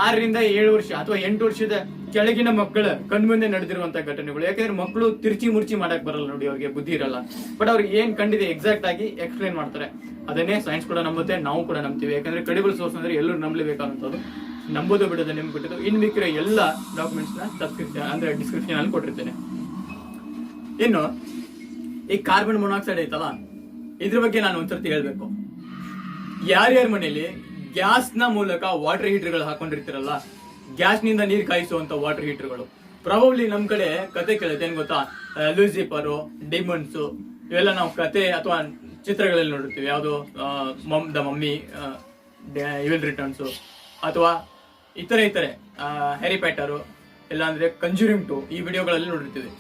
ಆರರಿಂದ ಏಳು ವರ್ಷ ಅಥವಾ ಎಂಟು ವರ್ಷದ ಕೆಳಗಿನ ಮಕ್ಕಳ ಕಣ್ಮುಂದೆ ನಡೆದಿರುವಂತಹ ಘಟನೆಗಳು. ಯಾಕಂದ್ರೆ ಮಕ್ಕಳು ತಿರ್ಚಿ ಮುರ್ಚಿ ಮಾಡಕ್ ಬರಲ್ಲ ನೋಡಿ, ಅವ್ರಿಗೆ ಬುದ್ಧಿ ಇರಲ್ಲ. ಬಟ್ ಅವ್ರಿಗೆ ಏನ್ ಕಂಡಿದೆ ಎಕ್ಸಾಕ್ಟ್ ಆಗಿ ಎಕ್ಸ್ಪ್ಲೈನ್ ಮಾಡ್ತಾರೆ. ಅದನ್ನೇ ಸೈನ್ಸ್ ಕೂಡ ನಂಬುತ್ತೆ, ನಾವು ಕೂಡ ನಂಬ್ತೀವಿ. ಯಾಕಂದ್ರೆ ಕ್ರೆಡಿಬಲ್ ಸೋರ್ಸ್ ಅಂದ್ರೆ ಎಲ್ಲರೂ ನಂಬಲೇಬೇಕಾದಂಥದ್ದು. ನಂಬೋದು ಬಿಡೋದು, ನಿಮ್ಗೆ ಬಿಟ್ಟಿದ್ದು ಇನ್ ಮಿಕ್ಕಿರೋ ಎಲ್ಲ ಡಾಕ್ಯುಮೆಂಟ್ಸ್ನ ಸಬ್ಸ್ಕ್ರಿಪ್ಷನ್ ಅಂದ್ರೆ ಡಿಸ್ಕ್ರಿಪ್ಷನ್ ಅಲ್ಲಿ ಕೊಟ್ಟಿರ್ತೇನೆ. ಇನ್ನು, ಈ ಕಾರ್ಬನ್ ಮೊನಾಕ್ಸೈಡ್ ಐತಲ್ಲ? ಇದ್ರ ಬಗ್ಗೆ ನಾನು ಒಂದ್ಸರ್ತಿ ಹೇಳ್ಬೇಕು. ಯಾರ್ಯಾರ ಮನೇಲಿ ಗ್ಯಾಸ್ನ ಮೂಲಕ ವಾಟರ್ ಹೀಟರ್ಗಳು ಹಾಕೊಂಡಿರ್ತಿರಲ್ಲ ಗ್ಯಾಸ್ನಿಂದ ನೀರ್ ಕಾಯಿಸುವಂತ ವಾಟರ್ ಹೀಟರ್ಗಳು ಪ್ರಾಬಬ್ಲಿ ನಮ್ ಕಡೆ ಕತೆ ಕೇಳುತ್ತೆ, ಏನ್ ಗೊತ್ತಾ? ಲೂಸಿಪರು ಡಿಮನ್ಸ್ ಇವೆಲ್ಲ ನಾವು ಕತೆ ಅಥವಾ ಚಿತ್ರಗಳಲ್ಲಿ ನೋಡಿರ್ತೀವಿ. ಯಾವುದು mum, the mummy evil returns ಅಥವಾ ಇತರೆ ಇತರೆ ಹ್ಯಾರಿ ಪ್ಯಾಟರು ಇಲ್ಲಾಂದ್ರೆ ಕಂಜೂರಿಂಗ್ ಟು ಈ ವಿಡಿಯೋಗಳಲ್ಲಿ ನೋಡಿರ್ತೀವಿ.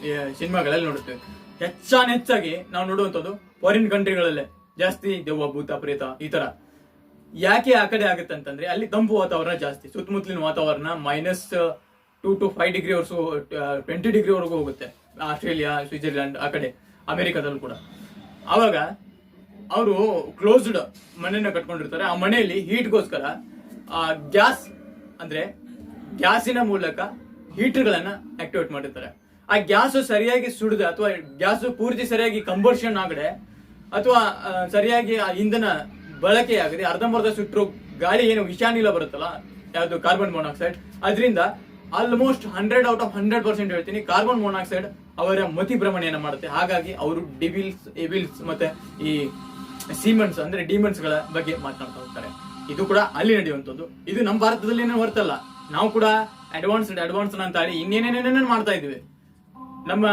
ಸಿನಿಮಾಗಳಲ್ಲಿ ನೋಡಿರ್ತೀವಿ. ಹೆಚ್ಚಾನ ಹೆಚ್ಚಾಗಿ ನಾವು ನೋಡುವಂಥದ್ದು ಫಾರಿನ್ ಕಂಟ್ರಿಗಳಲ್ಲೇ ಜಾಸ್ತಿ ದೆವ್ವ, ಭೂತ, ಪ್ರೇತ ಈ ತರ. ಯಾಕೆ ಆ ಕಡೆ ಆಗುತ್ತೆ ಅಂತಂದ್ರೆ ಅಲ್ಲಿ ತಂಪು ವಾತಾವರಣ ಜಾಸ್ತಿ, ಸುತ್ತಮುತ್ತಲಿನ ವಾತಾವರಣ minus two to five degree versus twenty degree ವರೆಗೂ ಹೋಗುತ್ತೆ. ಆಸ್ಟ್ರೇಲಿಯಾ ಸ್ವಿಟ್ಜರ್ಲ್ಯಾಂಡ್ ಆ ಕಡೆ, ಅಮೆರಿಕದಲ್ಲೂ ಕೂಡ. ಆವಾಗ ಅವರು ಕ್ಲೋಸ್ಡ್ ಮನೆಯನ್ನ ಕಟ್ಕೊಂಡಿರ್ತಾರೆ. ಆ ಮನೆಯಲ್ಲಿ ಹೀಟ್ಗೋಸ್ಕರ ಗ್ಯಾಸ್ ಅಂದ್ರೆ ಗ್ಯಾಸಿನ ಮೂಲಕ ಹೀಟರ್ಗಳನ್ನ ಆಕ್ಟಿವೇಟ್ ಮಾಡಿರ್ತಾರೆ. ಆ ಗ್ಯಾಸ್ ಸರಿಯಾಗಿ ಸುಡಿದ ಅಥವಾ ಗ್ಯಾಸ್ ಪೂರ್ತಿ ಸರಿಯಾಗಿ ಕಂಬರ್ಷನ್ ಆಗದೆ ಅಥವಾ ಸರಿಯಾಗಿ ಆ ಇಂಧನ ಬಳಕೆ ಆಗದೆ ಅರ್ಧಂಬರ್ಧ ಸುಟ್ಟರು ಗಾಳಿ ಏನು ವಿಷಾನಿಲ ಬರುತ್ತಲ್ಲ, ಯಾವುದು ಕಾರ್ಬನ್ ಮೊನಾಕ್ಸೈಡ್ ಅದರಿಂದ almost hundred out of hundred percent ಹೇಳ್ತೀನಿ ಕಾರ್ಬನ್ ಮೊನಾಕ್ಸೈಡ್ ಅವರ ಮತಿ ಭ್ರಮಣೆಯನ್ನು ಮಾಡುತ್ತೆ. ಹಾಗಾಗಿ ಅವರು ಡಿವಿಲ್ಸ್ ಎವಿಲ್ಸ್ ಮತ್ತೆ ಈ ಸೀಮನ್ಸ್ ಅಂದ್ರೆ ಡಿಮನ್ಸ್ಗಳ ಬಗ್ಗೆ ಮಾತನಾಡ್ತಾ ಹೋಗ್ತಾರೆ. ಇದು ಕೂಡ ಅಲ್ಲಿ ನಡೆಯುವಂಥದ್ದು. ಇದು ನಮ್ಮ ಭಾರತದಲ್ಲಿ ಹೊರತಲ್ಲ. ನಾವು ಕೂಡ ಅಡ್ವಾನ್ಸ್ಡ್ ಅಡ್ವಾನ್ಸ್ ಅಂತ ಹೇಳಿ ಇನ್ನೇನೇನೇನೇನು ಮಾಡ್ತಾ ಇದ್ದೀವಿ. ನಮ್ಮ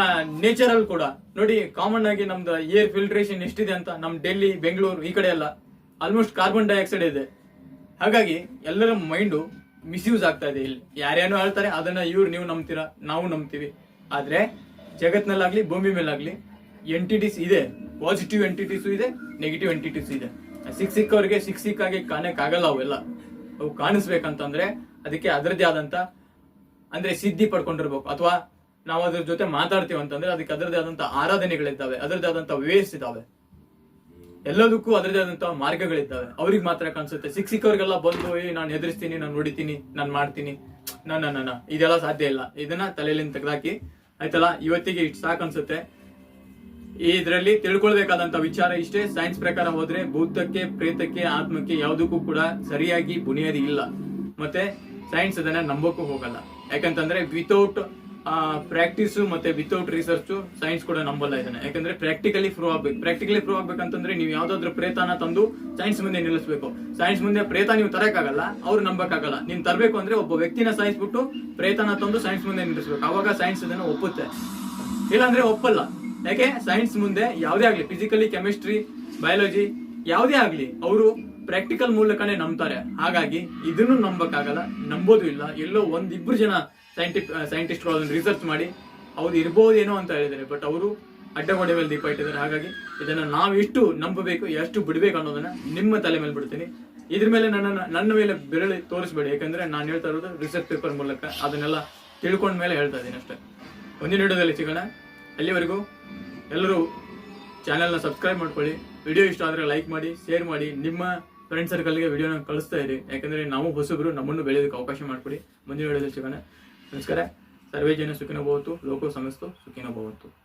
ನೇಚರಲ್ ಕೂಡ. ನೋಡಿ ಕಾಮನ್ ಆಗಿ ನಮ್ದು ಏರ್ ಫಿಲ್ಟ್ರೇಷನ್ ಎಷ್ಟಿದೆ ಅಂತ ನಮ್ಮ ಡೆಲ್ಲಿ ಬೆಂಗಳೂರು ಈ ಕಡೆ ಎಲ್ಲ ಆಲ್ಮೋಸ್ಟ್ ಕಾರ್ಬನ್ ಡೈಆಕ್ಸೈಡ್ ಇದೆ. ಹಾಗಾಗಿ ಎಲ್ಲರ ಮೈಂಡು ಮಿಸ್ಯೂಸ್ ಆಗ್ತಾ ಇದೆ ಇಲ್ಲಿ. ಯಾರೇನೋ ಹೇಳ್ತಾರೆ, ಅದನ್ನ ಇವ್ರು ನೀವು ನಂಬ್ತೀರಾ, ನಾವು ನಂಬ್ತೀವಿ. ಆದ್ರೆ ಜಗತ್ನಲ್ಲಾಗ್ಲಿ, ಭೂಮಿ ಮೇಲಾಗ್ಲಿ ಎಂಟಿಟೀಸ್ ಇದೆ. ಪಾಸಿಟಿವ್ ಎಂಟಿಟೀಸು ಇದೆ ನೆಗೆಟಿವ್ ಎಂಟಿಟೀಸ್ ಇದೆ. ಸಿಕ್ ಸಿಕ್ಕವ್ರಿಗೆ ಸಿಕ್ ಸಿಕ್ಕಾಗಿ ಕಾಣಕ್ಕಾಗಲ್ಲ ಅವೆಲ್ಲ. ಅವು ಕಾಣಿಸ್ಬೇಕಂತಂದ್ರೆ ಅದಕ್ಕೆ ಅದರದೇ ಆದಂತ, ಅಂದ್ರೆ ಸಿದ್ಧಿ ಪಡ್ಕೊಂಡಿರ್ಬೇಕು. ಅಥವಾ ನಾವು ಅದ್ರ ಜೊತೆ ಮಾತಾಡ್ತೀವಿ ಅಂತಂದ್ರೆ ಅದಕ್ಕೆ ಅದರದೇ ಆದಂತ ಆರಾಧನೆಗಳಿದ್ದಾವೆ ಅದರದೇ ಆದಂತ ವೇಸ್ ಇದಾವೆ ಎಲ್ಲದಕ್ಕೂ ಅದರದೇ ಆದಂತಹ ಮಾರ್ಗಗಳಿದ್ದಾವೆ. ಅವ್ರಿಗೆ ಮಾತ್ರ ಕಾಣಿಸುತ್ತೆ. ಸಿಕ್ ಸಿಕ್ಕವ್ರಿಗೆಲ್ಲ ಬಂದು, ಏ, ನಾನು ಎದುರಿಸ್ತೀನಿ ನಾನು ಹೊಡಿತೀನಿ ನಾನು ಮಾಡ್ತೀನಿ. ನನ್ನ ನನ್ನ ಇದೆಲ್ಲ ಸಾಧ್ಯ ಇಲ್ಲ. ಇದನ್ನ ತಲೆಯಲ್ಲಿ ತೆಗೆದಾಕಿ, ಆಯ್ತಲ್ಲ? ಇವತ್ತಿಗೆ ಇಷ್ಟು ಸಾಕು ಅನ್ಸುತ್ತೆ. ಇದರಲ್ಲಿ ತಿಳ್ಕೊಳ್ಬೇಕಾದಂತ ವಿಚಾರ ಇಷ್ಟೇ. ಸೈನ್ಸ್ ಪ್ರಕಾರ ಹೋದ್ರೆ ಭೂತಕ್ಕೆ, ಪ್ರೇತಕ್ಕೆ, ಆತ್ಮಕ್ಕೆ ಯಾವುದಕ್ಕೂ ಕೂಡ ಸರಿಯಾಗಿ ಬುನಿಯಾದಿ ಇಲ್ಲ. ಮತ್ತೆ ಸೈನ್ಸ್ ಅದನ್ನ ನಂಬೋಕ್ಕೂ ಹೋಗಲ್ಲ. ಯಾಕಂತಂದ್ರೆ ವಿತೌಟ್ ಪ್ರಾಕ್ಟೀಸ್ ಮತ್ತೆ ವಿತೌಟ್ ರಿಸರ್ಚ್ ಸೈನ್ಸ್ ಕೂಡ ನಂಬಲ್ಲ ಇದನ್ನ ಯಾಕಂದ್ರೆ ಪ್ರಾಕ್ಟಿಕಲಿ ಪ್ರೂವ್ ಆಗ್ಬೇಕು. ಪ್ರಾಕ್ಟಿಕಲಿ ಪ್ರೂವ್ ಆಗ್ಬೇಕಂತಂದ್ರೆ ನೀವು ಯಾವ್ದಾದ್ರು ಪ್ರೇತನ ತಂದು ಸೈನ್ಸ್ ಮುಂದೆ ನಿಲ್ಲಿಸಬೇಕು. ಸೈನ್ಸ್ ಮುಂದೆ ಪ್ರೇತ ನೀವು ತರಕ್ಕಾಗಲ್ಲ, ಅವ್ರು ನಂಬಕ್ಕಾಗಲ್ಲ. ನೀನ್ ತರಬೇಕು ಅಂದ್ರೆ ಒಬ್ಬ ವ್ಯಕ್ತಿನ ಬಿಟ್ಟು ಪ್ರೇತನ ತಂದು ಸೈನ್ಸ್ ಮುಂದೆ ನಿಲ್ಲಿಸ್ಬೇಕು. ಅವಾಗ ಸೈನ್ಸ್ ಇದನ್ನ ಒಪ್ಪುತ್ತೆ. ಇಲ್ಲಾಂದ್ರೆ ಒಪ್ಪಲ್ಲ. ಯಾಕೆ? ಸೈನ್ಸ್ ಮುಂದೆ ಯಾವುದೇ ಆಗ್ಲಿ ಫಿಸಿಕಲಿ ಕೆಮಿಸ್ಟ್ರಿ ಬಯಾಲಜಿ ಯಾವುದೇ ಆಗ್ಲಿ, ಅವರು ಪ್ರಾಕ್ಟಿಕಲ್ ಮೂಲಕನೇ ನಂಬ್ತಾರೆ. ಹಾಗಾಗಿ ಇದನ್ನು ನಂಬಕ್ಕಾಗಲ್ಲ, ನಂಬೋದು ಇಲ್ಲ. ಎಲ್ಲೋ ಒಂದಿಬ್ರು ಜನ ಸೈಂಟಿಫ್ ಸೈಂಟಿಸ್ಟ್ ಅದನ್ನ ರಿಸರ್ಚ್ ಮಾಡಿ, ಅವ್ರು ಇರ್ಬೋದೇನೋ ಅಂತ ಹೇಳಿದ್ದಾರೆ. ಬಟ್ ಅವರು ಅಡ್ಡಗೋಡೆ ಮೇಲೆ ದೀಪ ಇಟ್ಟಿದ್ದಾರೆ. ಹಾಗಾಗಿ ಇದನ್ನ ನಾವು ಎಷ್ಟು ನಂಬಬೇಕು, ಎಷ್ಟು ಬಿಡಬೇಕು ಅನ್ನೋದನ್ನ ನಿಮ್ಮ ತಲೆ ಮೇಲೆ ಬಿಡ್ತೀನಿ. ಇದ್ರ ಮೇಲೆ ನನ್ನ ನನ್ನ ಮೇಲೆ ಬೆರಳಿ ತೋರಿಸ್ಬೇಡಿ. ಯಾಕಂದ್ರೆ ನಾನು ಹೇಳ್ತಾ ಇರೋದು ರಿಸರ್ಚ್ ಪೇಪರ್ ಮೂಲಕ ಅದನ್ನೆಲ್ಲ ತಿಳ್ಕೊಂಡ ಮೇಲೆ ಹೇಳ್ತಾ ಇದ್ದೀನಿ ಅಷ್ಟೇ. ಮುಂದಿನ ವಿಡಿಯೋದಲ್ಲಿ ಸಿಗೋಣ. ಅಲ್ಲಿವರೆಗೂ ಎಲ್ಲರೂ ಚಾನೆಲ್ನ ಸಬ್ಸ್ಕ್ರೈಬ್ ಮಾಡ್ಕೊಳ್ಳಿ. ವಿಡಿಯೋ ಇಷ್ಟ ಆದರೆ ಲೈಕ್ ಮಾಡಿ ಶೇರ್ ಮಾಡಿ. ನಿಮ್ಮ ಫ್ರೆಂಡ್ ಸರ್ಕಲ್ಗೆ ವಿಡಿಯೋನ ಕಳಿಸ್ತಾ ಇರಿ. ಯಾಕಂದರೆ ನಾವು ಹೊಸಬ್ರು, ನಮ್ಮನ್ನು ಬೆಳೆಯೋದಕ್ಕೆ ಅವಕಾಶ ಮಾಡಿಕೊಡಿ. ಮುಂದಿನ ವಿಡಿಯೋದಲ್ಲಿ ಸಿಗೋಣ. ನಮಸ್ಕಾರ. ಸರ್ವೇ ಜನ ಸುಖಿನ ಭವತ್ತು ಲೋಕೋ ಸಮಸ್ತು ಸುಖಿನ ಭವತ್ತು.